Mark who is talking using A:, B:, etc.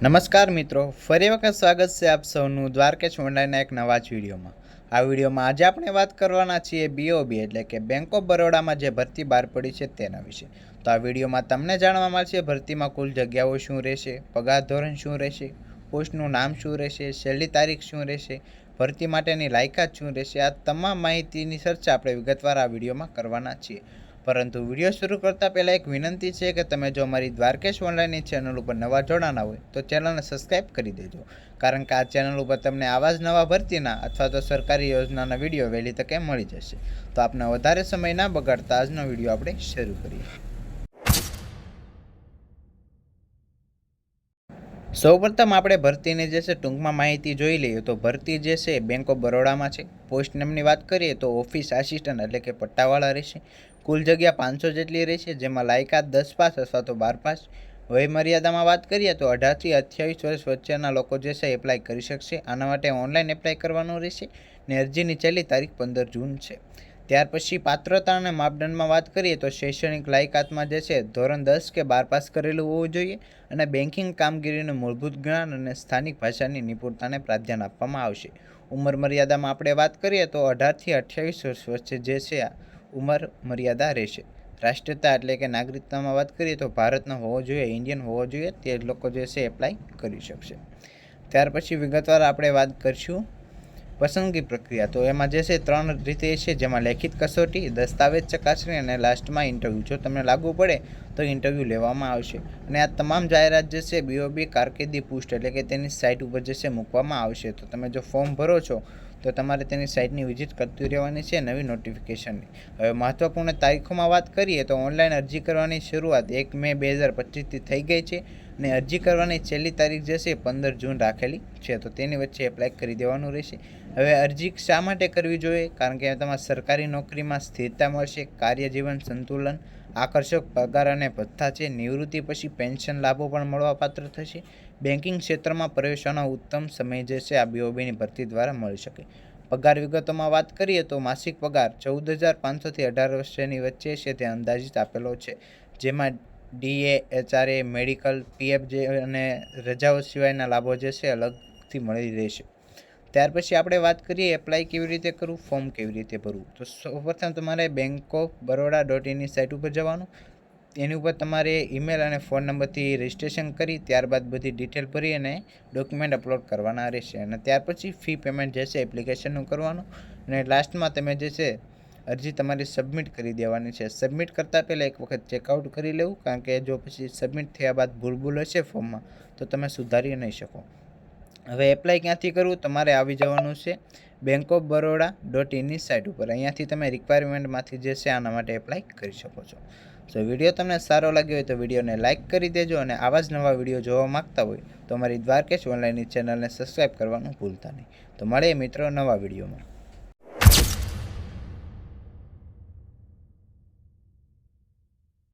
A: નમસ્કાર મિત્રો, ફરી વખત સ્વાગત છે આપ સૌનું દ્વારકેશ ઓનલાઈનના એક નવા જ વિડીયોમાં. આ વિડીયોમાં આજે આપણે વાત કરવાના છીએ બીઓબી એટલે કે બેંક ઓફ બરોડામાં જે ભરતી બહાર પડી છે તેના વિશે. તો આ વિડીયોમાં તમને જાણવા મળશે ભરતીમાં કુલ જગ્યાઓ શું રહેશે, પગાર ધોરણ શું રહેશે, પોસ્ટનું નામ શું રહેશે, છેલ્લી તારીખ શું રહેશે, ભરતી માટેની લાયકાત શું રહેશે, આ તમામ માહિતીની ચર્ચા આપણે વિગતવાર આ વિડીયોમાં કરવાના છીએ. પરંતુ વીડિયો શરૂ કરતાં પહેલાં એક વિનંતી છે કે તમે જો અમારી દ્વારકેશ ઓનલાઈનની ચેનલ ઉપર નવા જોડાના હોય, તો ચેનલને સબસ્ક્રાઈબ કરી દેજો. કારણ કે આ ચેનલ ઉપર તમને આવા જ નવા ભરતીના અથવા તો સરકારી યોજનાના વીડિયો વહેલી તકે મળી જશે. તો આપને વધારે સમય ના બગાડતા આજનો વીડિયો આપણે શરૂ કરીએ. સૌપ્રથમ આપણે ભરતીની જે છે ટૂંકમાં માહિતી જોઈ લઈએ તો ભરતી જે છે બેંક ઓફ બરોડામાં છે. પોસ્ટ નેમની વાત કરીએ તો ઓફિસ આસિસ્ટન્ટ એટલે કે પટ્ટાવાળા રહેશે. કુલ જગ્યા પાંચસો જેટલી રહેશે, જેમાં લાયકાત દસ પાસ અથવા તો બાર પાસ. વયમર્યાદામાં વાત કરીએ તો અઢારથી અઠ્યાવીસ વર્ષ વચ્ચેના લોકો જે છે એપ્લાય કરી શકશે. આના માટે ઓનલાઈન એપ્લાય કરવાનું રહેશે ને અરજીની છેલ્લી તારીખ પંદર જૂન છે. ત્યાર પછી પાત્રતા અને માપદંડમાં વાત કરીએ તો શૈક્ષણિક લાયકાતમાં જે છે, ધોરણ દસ કે બાર પાસ કરેલું હોવું જોઈએ અને બેન્કિંગ કામગીરીનું મૂળભૂત જ્ઞાન અને સ્થાનિક ભાષાની નિપુણતાને પ્રાધાન્ય આપવામાં આવશે. ઉંમર મર્યાદામાં આપણે વાત કરીએ તો અઢારથી અઠ્યાવીસ વર્ષ વચ્ચે જે છે, આ ઉંમર મર્યાદા રહેશે. રાષ્ટ્રીયતા એટલે કે નાગરિકતામાં વાત કરીએ તો ભારતનો હોવો જોઈએ, ઇન્ડિયન હોવો જોઈએ, તે લોકો જે છે એપ્લાય કરી શકશે. ત્યાર પછી વિગતવાર આપણે વાત કરીશું પસંદગી પ્રક્રિયા. તો એમાં જે છે ત્રણ રીતે છે, જેમાં લેખિત કસોટી, દસ્તાવેજ ચકાસણી અને લાસ્ટમાં ઇન્ટરવ્યૂ. જો તમને લાગુ પડે તો ઇન્ટરવ્યૂ લેવામાં આવશે. અને આ તમામ જાહેરાત જે છે બીઓબી કારકિર્દી પુષ્ટ એટલે કે તેની સાઇટ ઉપર જે છે મૂકવામાં આવશે. તો તમે જો ફોર્મ ભરો છો, તો તમારે તેની સાઇટની વિઝિટ કરતી રહેવાની છે નવી નોટિફિકેશનની. હવે મહત્વપૂર્ણ તારીખોમાં વાત કરીએ તો ઓનલાઈન અરજી કરવાની શરૂઆત એક મે બે હજાર પચીસથી થઈ ગઈ છે. અને અરજી કરવાની છેલ્લી તારીખ જે છે પંદર જૂન રાખેલી છે, તો તેની વચ્ચે એપ્લાય કરી દેવાનું રહેશે. હવે અરજી શા માટે કરવી જોઈએ? કારણ કે તમારે સરકારી નોકરીમાં સ્થિરતા મળશે, કાર્યજીવન સંતુલન, આકર્ષક પગાર અને ભથ્થા છે, નિવૃત્તિ પછી પેન્શન લાભો પણ મળવાપાત્ર થશે. બેન્કિંગ ક્ષેત્રમાં પ્રવેશવાનો ઉત્તમ સમય જે છે, આ બીઓબીની ભરતી દ્વારા મળી શકે. પગાર વિગતોમાં વાત કરીએ તો માસિક પગાર ચૌદ હજાર પાંચસોથી અઢાર વર્ષની વચ્ચે છે, તે અંદાજિત આપેલો છે. જેમાં ડીએ, એચઆરએ, મેડિકલ પીએફ જે અને રજાઓ સિવાયના લાભો જે છે અલગથી મળી રહેશે. ત્યાર પછી આપણે વાત કરીએ એપ્લાય કેવી રીતે કરવું, ફોર્મ કેવી રીતે ભરવું. તો સૌપ્રથમ તમારે બેંક ઓફ બરોડા ડોટ ઇનની સાઇટ ઉપર જવાનું. એની ઉપર તમારે ઈમેલ અને ફોન નંબરથી રજિસ્ટ્રેશન કરી ત્યારબાદ બધી ડિટેલ ભરી અને ડોક્યુમેન્ટ અપલોડ કરવાના રહેશે. અને ત્યાર પછી ફી પેમેન્ટ જે છે એપ્લિકેશનનું કરવાનું. અને લાસ્ટમાં તમે જે છે અરજી તમારી સબમિટ કરી દેવાની છે. સબમિટ કરતાં પહેલાં એક વખત ચેકઆઉટ કરી લેવું, કારણ કે જો પછી સબમિટ થયા બાદ ભૂલ ભૂલ હશે ફોર્મમાં, તો તમે સુધારી નહીં શકો. હવે એપ્લાય ક્યાંથી કરવું? તમારે આવી જવાનું છે બેંક ઓફ બરોડા ડોટ ઇનની સાઇટ ઉપર. અહીંયાથી તમે રિક્વાયરમેન્ટમાંથી જે છે આના માટે એપ્લાય કરી શકો છો. સો વીડિયો તમને સારો લાગ્યો હોય તો વિડીયોને લાઇક કરી દેજો અને આવા જ નવા વીડિયો જોવા માગતા હોય તો અમારી દ્વારકેશ ઓનલાઈનની ચેનલને સબસ્ક્રાઈબ કરવાનું ભૂલતા નહીં. તો મળીએ મિત્રો નવા વિડીયોમાં